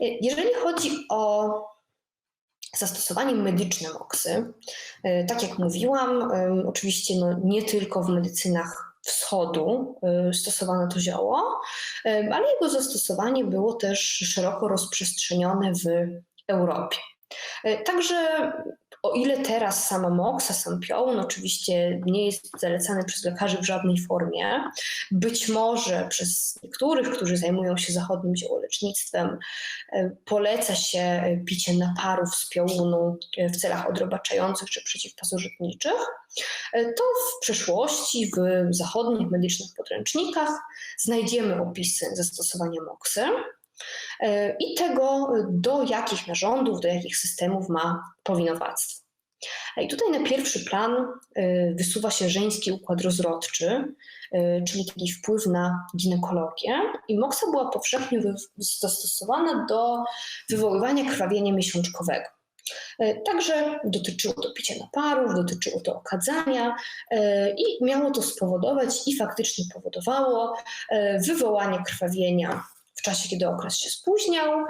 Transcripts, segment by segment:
Jeżeli chodzi o zastosowanie medyczne moksy, tak jak mówiłam, oczywiście no, nie tylko w medycynach wschodu stosowano to zioło, ale jego zastosowanie było też szeroko rozprzestrzenione w Europie. Także o ile teraz sama moksa, sam piołun oczywiście nie jest zalecany przez lekarzy w żadnej formie, być może przez niektórych, którzy zajmują się zachodnim ziołolecznictwem, e, poleca się picie naparów z piołunu e, w celach odrobaczających czy przeciwpasożytniczych, e, to w przeszłości w zachodnich medycznych podręcznikach znajdziemy opisy zastosowania moksy. E, i tego, do jakich narządów, do jakich systemów ma powinowactwo. I tutaj na pierwszy plan e, wysuwa się żeński układ rozrodczy, e, czyli taki wpływ na ginekologię. I moksa była powszechnie zastosowana do wywoływania krwawienia miesiączkowego. Także dotyczyło to picia naparów, dotyczyło to okadzania i miało to spowodować i faktycznie powodowało wywołanie krwawienia czasie, kiedy okres się spóźniał,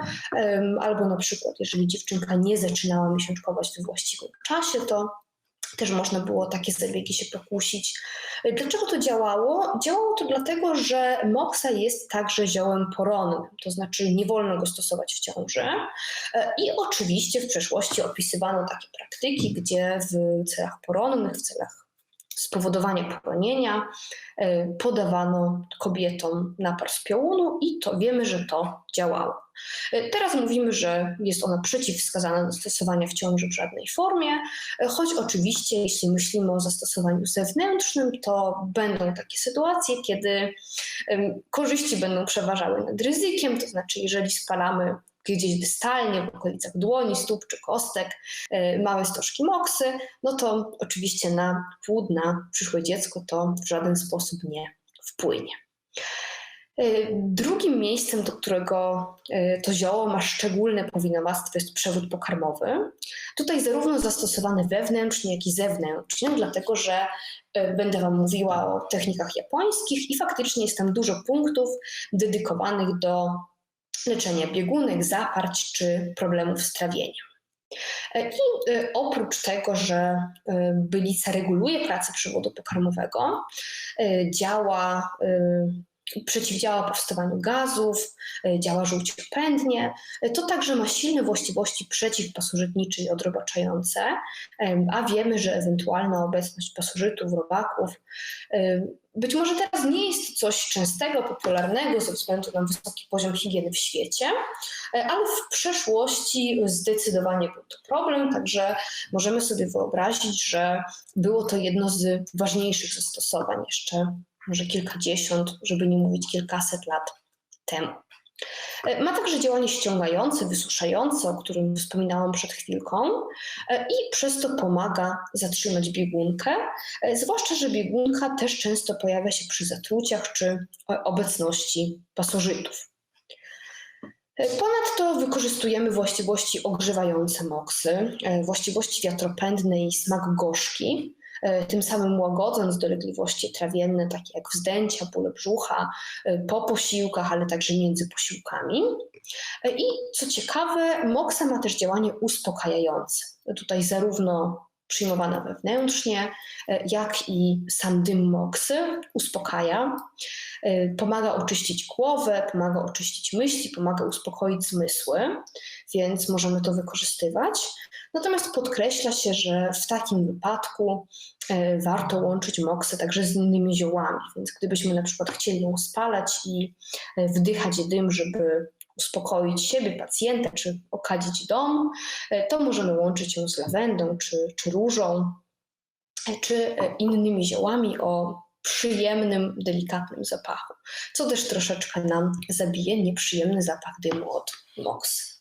albo na przykład, jeżeli dziewczynka nie zaczynała miesiączkować w właściwym czasie, to też można było takie zabiegi się pokusić. Dlaczego to działało? Działało to dlatego, że moksa jest także ziołem poronnym, to znaczy nie wolno go stosować w ciąży. E, I oczywiście w przeszłości opisywano takie praktyki, gdzie w celach poronnych, w celach spowodowania poronienia e, podawano kobietom napar z piołunu i to wiemy, że to działało. E, teraz mówimy, że jest ona przeciwwskazana do stosowania w ciąży w żadnej formie, e, choć oczywiście jeśli myślimy o zastosowaniu zewnętrznym, to będą takie sytuacje, kiedy korzyści będą przeważały nad ryzykiem, to znaczy jeżeli spalamy gdzieś dystalnie, w okolicach dłoni, stóp czy kostek, e, małe stożki moksy, no to oczywiście na płód, na przyszłe dziecko to w żaden sposób nie wpłynie. E, drugim miejscem, do którego e, to zioło ma szczególne powinowactwo, jest przewód pokarmowy. Tutaj zarówno zastosowany wewnętrznie, jak i zewnętrznie, dlatego że będę Wam mówiła o technikach japońskich i faktycznie jest tam dużo punktów dedykowanych do leczenia biegunek, zaparć czy problemów z trawieniem. E, I e, oprócz tego, że e, bylica reguluje pracę przewodu pokarmowego, działa przeciwdziała powstawaniu gazów, działa żółciopędnie. To także ma silne właściwości przeciwpasożytnicze i odrobaczające, a wiemy, że ewentualna obecność pasożytów, robaków być może teraz nie jest coś częstego, popularnego ze względu na wysoki poziom higieny w świecie, ale w przeszłości zdecydowanie był to problem, także możemy sobie wyobrazić, że było to jedno z ważniejszych zastosowań jeszcze może kilkadziesiąt, żeby nie mówić kilkaset lat temu. E, ma także działanie ściągające, wysuszające, o którym wspominałam przed chwilką, e, i przez to pomaga zatrzymać biegunkę, e, zwłaszcza, że biegunka też często pojawia się przy zatruciach czy obecności pasożytów. Ponadto wykorzystujemy właściwości ogrzewające moksy, właściwości wiatropędne i smak gorzki, tym samym łagodząc dolegliwości trawienne, takie jak wzdęcia, bóle brzucha, e, po posiłkach, ale także między posiłkami. E, I co ciekawe, moksa ma też działanie uspokajające. Tutaj zarówno przyjmowana wewnętrznie, jak i sam dym moksy uspokaja, pomaga oczyścić głowę, pomaga oczyścić myśli, pomaga uspokoić zmysły, więc możemy to wykorzystywać. Natomiast podkreśla się, że w takim wypadku e, warto łączyć moksę także z innymi ziołami. Więc gdybyśmy na przykład chcieli ją spalać i e, wdychać dym, żeby uspokoić siebie, pacjenta, czy okadzić dom, e, to możemy łączyć ją z lawendą, czy, czy różą, czy innymi ziołami o przyjemnym, delikatnym zapachu, co też troszeczkę nam zabije nieprzyjemny zapach dymu od moksy.